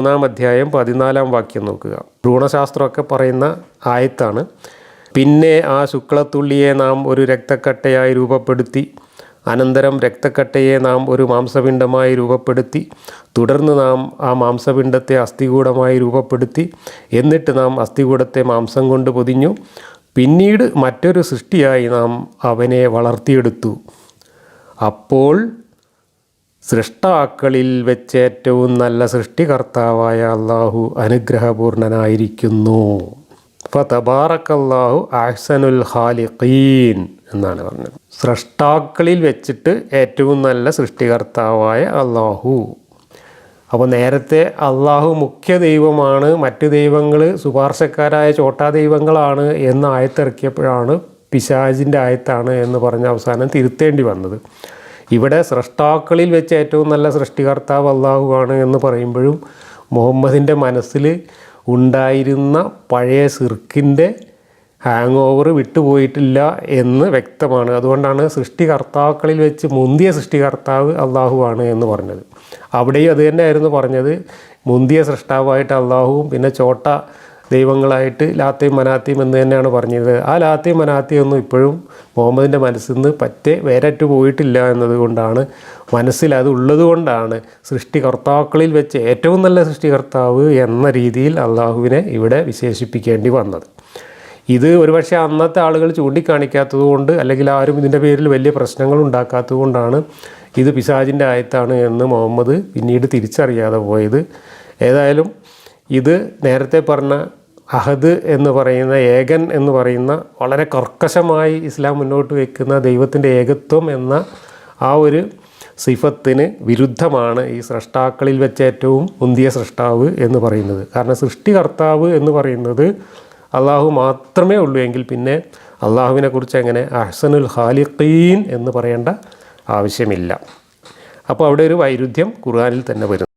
മൂന്നാം അധ്യായം പതിനാലാം വാക്യം നോക്കുക. ഭ്രൂണശാസ്ത്രമൊക്കെ പറയുന്ന ആയത്താണ്. പിന്നെ ആ ശുക്ലത്തുള്ളിയെ നാം ഒരു രക്തക്കട്ടയായി രൂപപ്പെടുത്തി അനന്തരം രക്തക്കട്ടയെ നാം ഒരു മാംസപിണ്ഡമായി രൂപപ്പെടുത്തി തുടർന്ന് നാം ആ മാംസപിണ്ഡത്തെ അസ്ഥികൂടമായി രൂപപ്പെടുത്തി എന്നിട്ട് നാം അസ്ഥികൂടത്തെ മാംസം കൊണ്ട് പൊതിഞ്ഞു പിന്നീട് മറ്റൊരു സൃഷ്ടിയായി നാം അവനെ വളർത്തിയെടുത്തു. അപ്പോൾ സൃഷ്ടാക്കളിൽ വെച്ച് ഏറ്റവും നല്ല സൃഷ്ടികർത്താവായ അള്ളാഹു അനുഗ്രഹപൂർണനായിരിക്കുന്നു. ഫതബാറക്കല്ലാഹു അഹ്സനുൽ ഖാലിഖീൻ എന്നാണ് പറഞ്ഞത്. സൃഷ്ടാക്കളിൽ വെച്ചിട്ട് ഏറ്റവും നല്ല സൃഷ്ടികർത്താവായ അള്ളാഹു. അപ്പോൾ നേരത്തെ അള്ളാഹു മുഖ്യ ദൈവമാണ് മറ്റ് ദൈവങ്ങൾ ശുപാർശക്കാരായ ചോട്ടാ ദൈവങ്ങളാണ് എന്ന് ആയത്തിറക്കിയപ്പോഴാണ് പിശാജിന്റെ ആയത്താണ് എന്ന് പറഞ്ഞ് അവസാനം തിരുത്തേണ്ടി വന്നത്. ഇവിടെ സൃഷ്ടാക്കളിൽ വെച്ച് ഏറ്റവും നല്ല സൃഷ്ടികർത്താവ് അള്ളാഹുവാണ് എന്ന് പറയുമ്പോഴും മുഹമ്മദിന്റെ മനസ്സിൽ ഉണ്ടായിരുന്ന പഴയ സിർക്കിന്റെ ഹാങ് ഓവർ വിട്ടുപോയിട്ടില്ല എന്ന് വ്യക്തമാണ്. അതുകൊണ്ടാണ് സൃഷ്ടികർത്താക്കളിൽ വെച്ച് മുന്തിയ സൃഷ്ടികർത്താവ് അള്ളാഹുവാണ് എന്ന് പറഞ്ഞത്. അവിടെയും അത് തന്നെയായിരുന്നു പറഞ്ഞത്. മുന്തിയ സൃഷ്ടാവായിട്ട് അള്ളാഹുവും പിന്നെ ചോട്ട ദൈവങ്ങളായിട്ട് ലാത്തയും മനാത്തയും എന്ന് തന്നെയാണ് പറഞ്ഞത് ആ ലാത്തയും മനാത്തയും ഒന്നും ഇപ്പോഴും മുഹമ്മദിന്റെ മനസ്സിൽ നിന്ന് പറ്റേ വേരറ്റ് പോയിട്ടില്ല എന്നതുകൊണ്ടാണ് മനസ്സിൽ അത് ഉള്ളതുകൊണ്ടാണ് സൃഷ്ടികർത്താക്കളിൽ വെച്ച് ഏറ്റവും നല്ല സൃഷ്ടികർത്താവ് എന്ന രീതിയിൽ അള്ളാഹുവിനെ ഇവിടെ വിശേഷിപ്പിക്കേണ്ടി വന്നത്. ഇത് ഒരുപക്ഷെ അന്നത്തെ ആളുകൾ ചൂണ്ടിക്കാണിക്കാത്തത് കൊണ്ട് അല്ലെങ്കിൽ ആരും ഇതിന്റെ പേരിൽ വലിയ പ്രശ്നങ്ങൾ ഉണ്ടാക്കാത്തത് കൊണ്ടാണ് ഇത് പിശാജിന്റെ ആയത്താണ് എന്ന് മുഹമ്മദ് പിന്നീട് തിരിച്ചറിയാതെ പോയത്. ഏതായാലും ഇത് നേരത്തെ പറഞ്ഞ അഹദ് എന്ന് പറയുന്ന ഏകൻ എന്ന് പറയുന്ന വളരെ കർക്കശമായി ഇസ്ലാം മുന്നോട്ട് വയ്ക്കുന്ന ദൈവത്തിന്റെ ഏകത്വം എന്ന ആ ഒരു സിഫത്തിന് വിരുദ്ധമാണ് ഈ സൃഷ്ടാക്കളിൽ വെച്ച ഏറ്റവും മുന്തിയ സൃഷ്ടാവ് എന്ന് പറയുന്നത്. കാരണം സൃഷ്ടികർത്താവ് എന്ന് പറയുന്നത് അള്ളാഹു മാത്രമേ ഉള്ളൂ എങ്കിൽ പിന്നെ അള്ളാഹുവിനെ കുറിച്ച് എങ്ങനെ അഹ്സനുൽ ഖാലിഖീൻ എന്ന് പറയേണ്ട ആവശ്യമില്ല. അപ്പോൾ അവിടെ ഒരു വൈരുദ്ധ്യം ഖുർആാനിൽ തന്നെ വരുന്നു.